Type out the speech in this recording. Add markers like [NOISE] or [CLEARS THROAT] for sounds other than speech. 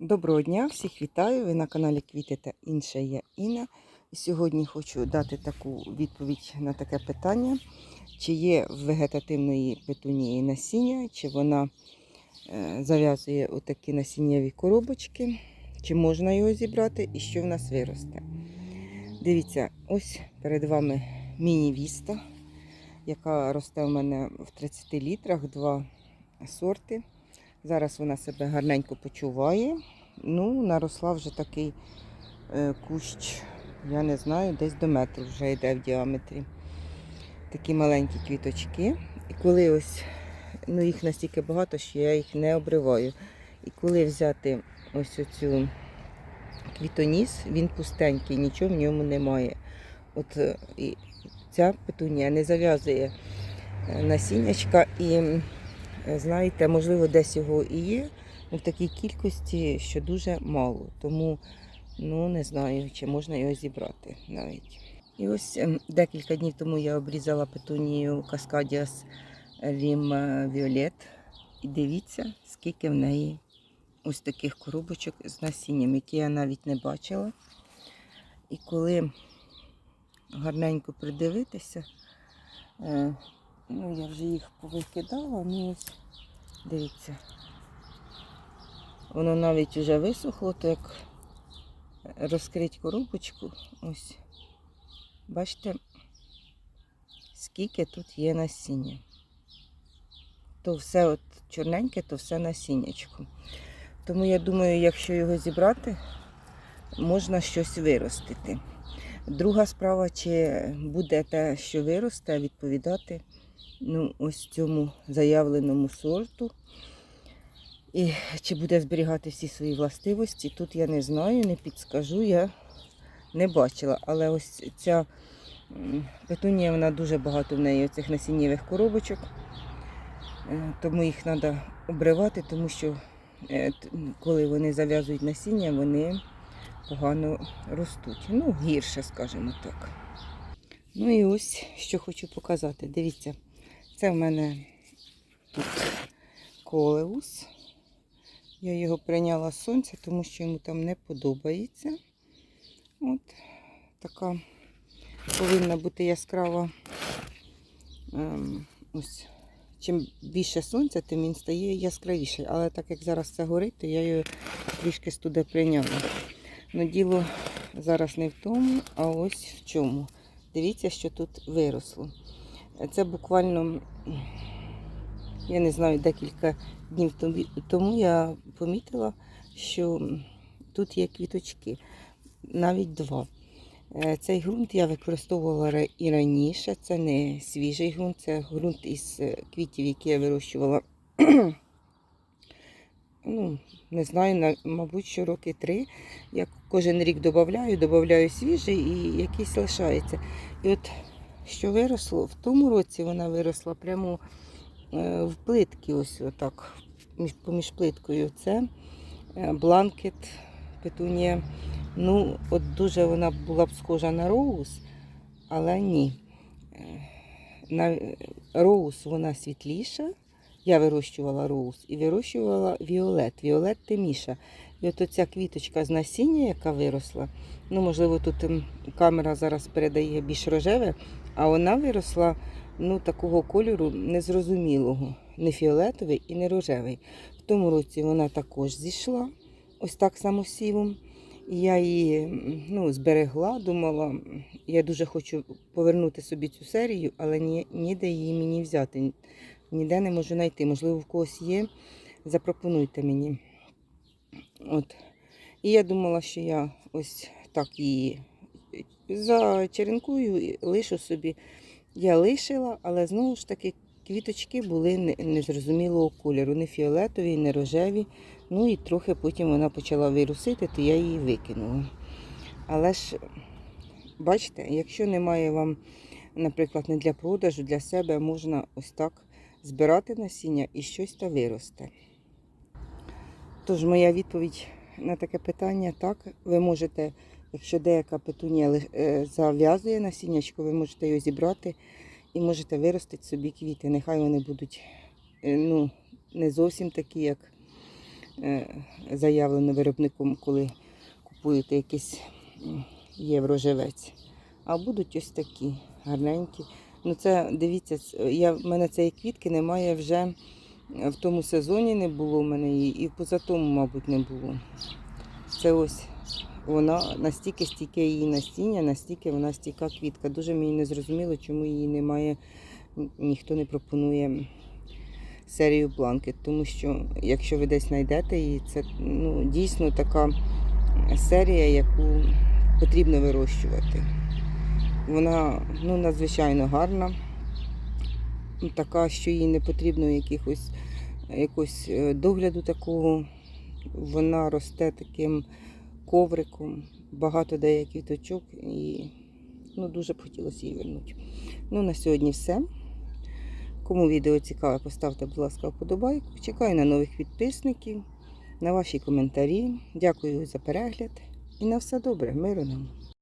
Доброго дня, всіх вітаю! Ви на каналі Квіти та інше я Інна. Сьогодні хочу дати таку відповідь на таке питання, чи є в вегетативної петунії насіння, чи вона е, зав'язує отакі насіннєві коробочки, чи можна його зібрати і що в нас виросте. Дивіться, ось перед вами міні-віста, яка росте в мене в 30 літрах, два сорти. Зараз вона себе гарненько почуває. Ну, наросла вже такий е, кущ, я не знаю, десь до метру вже йде в діаметрі. Такі маленькі квіточки. І коли ось, ну їх настільки багато, що я їх не обриваю. І коли взяти ось оцю квітоніс, він пустенький, нічого в ньому немає. От е, і ця петунія не зав'язує е, насіннячка і знаєте, можливо, десь його і є, але в такій кількості, що дуже мало. Тому ну не знаю, чи можна його зібрати навіть. І ось ем, декілька днів тому я обрізала петунію Каскадіас Рім Віолет. І дивіться, скільки в неї ось таких коробочок з насінням, які я навіть не бачила. І коли гарненько придивитися, е, ну я вже їх повикидала, ну ось дивіться. Воно навіть вже висохло, то як розкрить коробочку, ось. Бачите, скільки тут є насіння. То все от чорненьке, то все насіннячко. Тому я думаю, якщо його зібрати, можна щось виростити. Друга справа, чи буде те, що виросте, відповідати ну, ось цьому заявленому сорту. І чи буде зберігати всі свої властивості, тут я не знаю, не підскажу, я не бачила. Але ось ця петунія, вона дуже багато в неї оцих насіннєвих коробочок. Е, Тому їх треба обривати, тому що е, коли вони зав'язують насіння, вони погано ростуть. Ну, гірше, скажімо так. Ну і ось що хочу показати. Дивіться, це в мене тут колеус. Я його прийняла з сонця, тому що йому там не подобається. От така повинна бути яскрава. Ем, ось. Чим більше сонця, тим він стає яскравіший. Але так як зараз це горить, то я його трішки туди прийняла. Ну, діло зараз не в тому, а ось в чому. Дивіться, що тут виросло. Це буквально, я не знаю, декілька днів тому я помітила, що тут є квіточки, навіть два. Е, Цей ґрунт я використовувала і раніше. Це не свіжий ґрунт, це ґрунт із е, квітів, які я вирощувала. [CLEARS THROAT] ну, не знаю, мабуть, що роки три. Я кожен рік додаю, додаю свіжий і якийсь лишається. І от що виросло, в тому році вона виросла прямо е, в плитки, ось отак, поміж плиткою. Це е, бланкет петунія. Ну, от дуже вона була б схожа на роуз, але ні. Е, На роуз вона світліша. Я вирощувала роуз і вирощувала віолет. Віолет темніша. І от оця квіточка з насіння, яка виросла, ну, можливо, тут ем, камера зараз передає більш рожеве, а вона виросла ну, такого кольору незрозумілого, не фіолетовий і не рожевий. В тому році вона також зійшла, ось так само сівом. Я її ну, зберегла, думала, я дуже хочу повернути собі цю серію, але ні, ніде її мені взяти. Ніде не можу знайти. Можливо, в когось є. Запропонуйте мені. От. І я думала, що я ось так її зачеренкую лишу собі. Я лишила, але знову ж таки квіточки були незрозумілого кольору, не фіолетові, не рожеві. Ну і трохи потім вона почала вирусити, то я її викинула. Але ж, бачите, якщо немає вам, наприклад, не для продажу, для себе можна ось так збирати насіння і щось та виросте. Тож моя відповідь на таке питання так, ви можете, якщо деяка петунія е, зав'язує насіннячко, ви можете його зібрати і можете виростити собі квіти. Нехай вони будуть е, ну, не зовсім такі, як е, заявлено виробником, коли купуєте якийсь євроживець. А будуть ось такі гарненькі. Ну це дивіться, я, в мене цієї квітки немає вже е, в тому сезоні не було в мене її, і позатому, мабуть, не було. Це ось вона настільки стійке її насіння, настільки вона стійка квітка. Дуже мені не зрозуміло, чому її немає, ніхто не пропонує серію бланки. Тому що якщо ви десь знайдете її, це ну, дійсно така серія, яку потрібно вирощувати. Вона ну, надзвичайно гарна. Ну, Така, що їй не потрібно якихось, якогось е, догляду такого. Вона росте таким ковриком, багато дає квіточок і ну, дуже б хотілося її вернути. Ну, на сьогодні все. Кому відео цікаве, поставте, будь ласка, вподобайку. Чекаю на нових підписників, на ваші коментарі. Дякую за перегляд і на все добре. Миру нам!